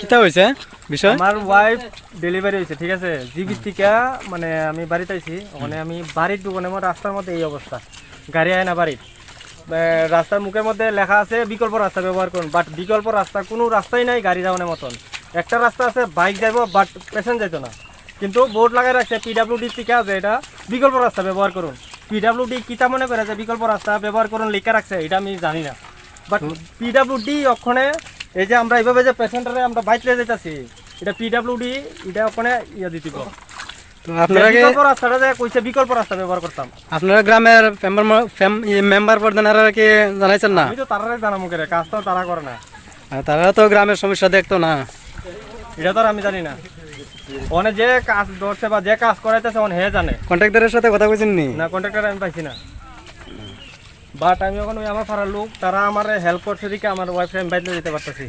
কিতা হয়েছে বিষয়? আমার ওয়াইফ ডেলিভারি হয়েছে ঠিক আছে? জিবি থেকে মানে আমি বাড়িতে আইছি ওখানে আমি বাড়ির দোকানে আমার রাস্তার মধ্যে এই অবস্থা গাড়ি আয় না বাড়ির রাস্তার মুখের মধ্যে লেখা আছে বিকল্প রাস্তা ব্যবহার করুন বাট বিকল্প রাস্তা কোনো রাস্তাই নাই গাড়ি যাওয়ানোর মতন। একটা রাস্তা আছে বাইক যাইব বাট পেশেন্ট যাইতো না। কিন্তু বোর্ড লাগাই রাখছে পিডাব্লিউডি থেকে আছে এটা বিকল্প রাস্তা ব্যবহার করুন। পিডাব্লিউডি কিতা মনে করে যে বিকল্প রাস্তা ব্যবহার করুন লেখা রাখছে এটা আমি জানি না। বাট পিডাব্লিউডি ওখানে এই যে আমরা এইভাবে যে পেশেন্টারে আমরা বাইক লিয়ে যেতেছি এটা পিডাব্লিউডি এটা ওখানে ইয়ে দিতে আপনারা বিকল্প রাস্তাটা যে কইছে বিকল্প রাস্তা ব্যবহার করতাম। আপনারা গ্রামের মেম্বার প্রধানেরা কি জানাইছেন না? আমি তো তারারে জানামু করে কাজ তো তারা করে না। তারা তো গ্রামের সমস্যা দেখতো না। এটা তো আর আমি জানি না। ওনে যে কাজ ধরছে বা যে কাজ করাইতেছে ওন হে জানে। কন্ট্রাক্টরের সাথে কথা কইছেন নি? না কন্ট্রাক্টর আমি পাইছি না। বাট আমি এখন ওই আমার পাড়ার লোক তারা আমার হেল্প করছে দিকে আমার ওয়াইফ আমি বাইরে যেতে পারতেছি।